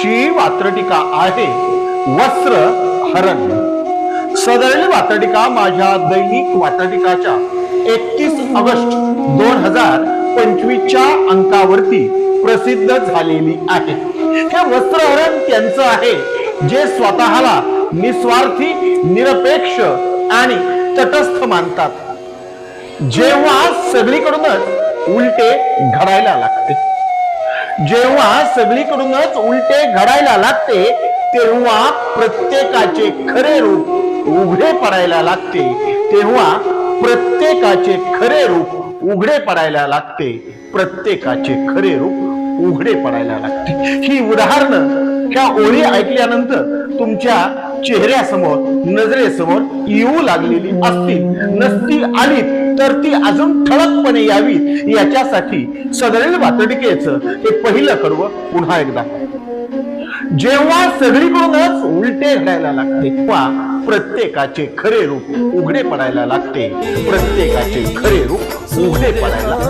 आजची वात्रटिका आहे. वस्त्र हरण सदरली वात्रटिका माझ्या दैनिक वात्रटिकाच्या एकतीस ऑगस्ट दोन हजार पंचवीसच्या अंकावरती प्रसिद्ध झालेली आहे. हे वस्त्रहरण त्यांचं आहे जे स्वतःला निस्वार्थी निरपेक्ष आणि तटस्थ मानतात. जेव्हा सगळीकडूनच उलटे घडायला लागते. जेव्हा सगळीकडूनच उलटे घडायला लागते तेव्हा प्रत्येकाचे खरे रूप उघडे पडायला लागते. तेव्हा प्रत्येकाचे खरे रूप उघडे पडायला लागते. प्रत्येकाचे खरे रूप उघडे पडायला लागते. ही उदाहरणं ह्या ओळी ऐकल्यानंतर तुमच्या चेहऱ्यासमोर नजरेसमोर येऊ लागलेली असतील नसती आली तर ती अजून ठळकपणे यावी. याच्यासाठी सदरील वातडिकेचं हे पहिलं कडवं पुन्हा एकदा. जेव्हा सगळीकडूनच उलटे घडायला लागते तेव्हा प्रत्येकाचे खरे रूप उघडे पडायला लागते. प्रत्येकाचे खरे रूप उघडे पडायला लागते.